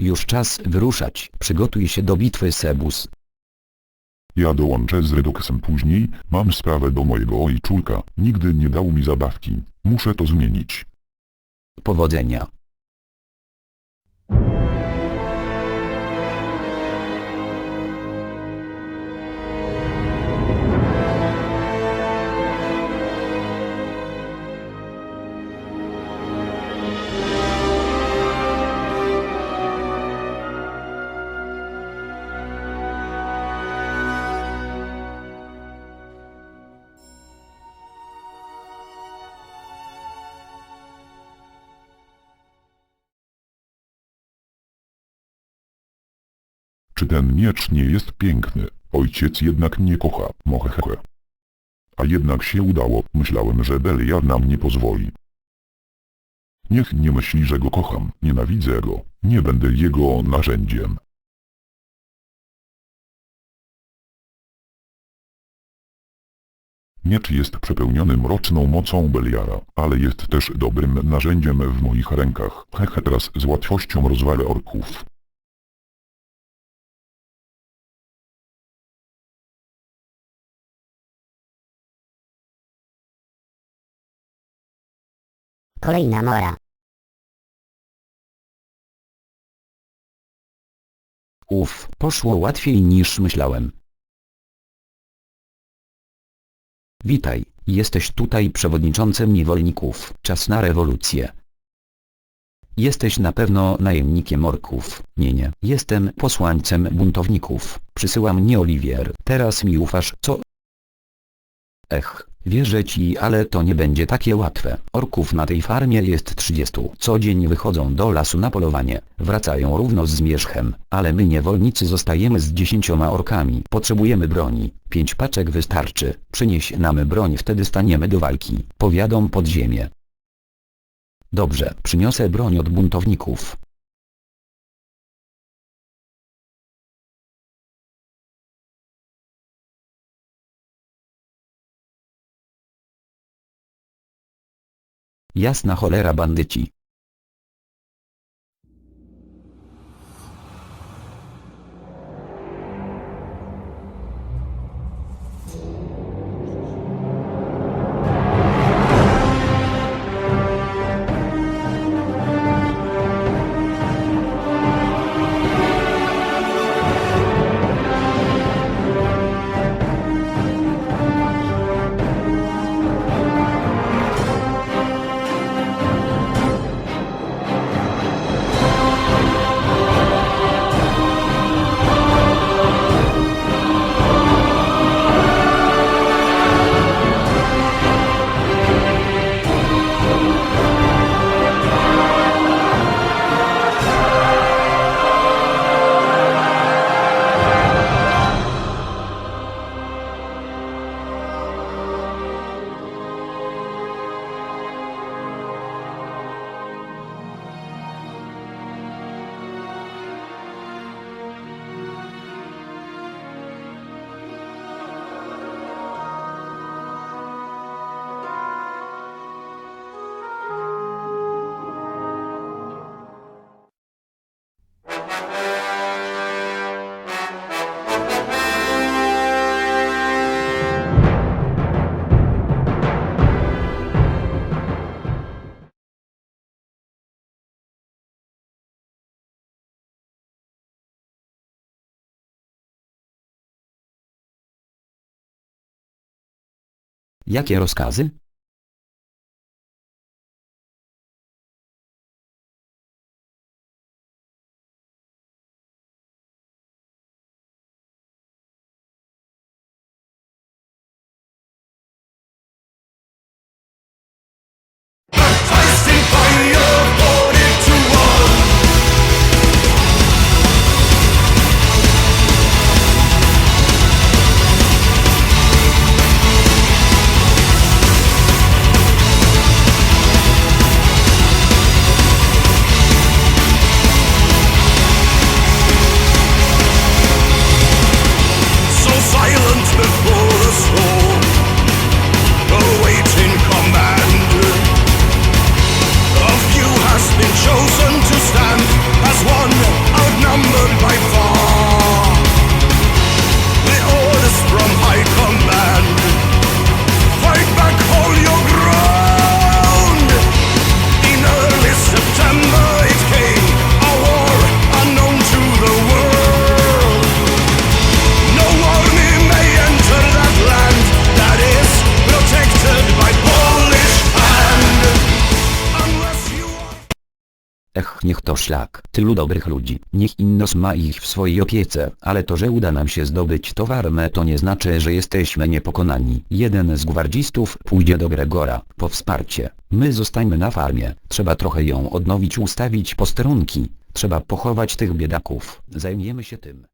Już czas wyruszać. Przygotuj się do bitwy Sebus. Ja dołączę z Redoksem później, mam sprawę do mojego ojczulka, nigdy nie dał mi zabawki, muszę to zmienić. Powodzenia. Czy ten miecz nie jest piękny? Ojciec jednak mnie kocha, mohehehe. A jednak się udało, myślałem, że Beliar nam nie pozwoli. Niech nie myśli, że go kocham, nienawidzę go, nie będę jego narzędziem. Miecz jest przepełniony mroczną mocą Beliara, ale jest też dobrym narzędziem w moich rękach. Hehe teraz z łatwością rozwalę orków. Kolejna mora. Uf, poszło łatwiej niż myślałem. Witaj, jesteś tutaj przewodniczącym niewolników. Czas na rewolucję. Jesteś na pewno najemnikiem orków. Nie, nie. Jestem posłańcem buntowników. Przysyła mnie Oliwier. Teraz mi ufasz, co? Ech, wierzę ci, ale to nie będzie takie łatwe. Orków na tej farmie jest 30. Co dzień wychodzą do lasu na polowanie. Wracają równo z zmierzchem, ale my niewolnicy zostajemy z dziesięcioma orkami. Potrzebujemy broni. Pięć paczek wystarczy. Przynieś nam broń, wtedy staniemy do walki. Powiadom pod ziemię. Dobrze, przyniosę broń od buntowników. Jasna cholera bandyci. Jakie rozkazy? To szlak. Tylu dobrych ludzi. Niech Innos ma ich w swojej opiece. Ale to, że uda nam się zdobyć to farmę to nie znaczy, że jesteśmy niepokonani. Jeden z gwardzistów pójdzie do Gregora, po wsparcie. My zostańmy na farmie. Trzeba trochę ją odnowić ustawić posterunki. Trzeba pochować tych biedaków. Zajmiemy się tym.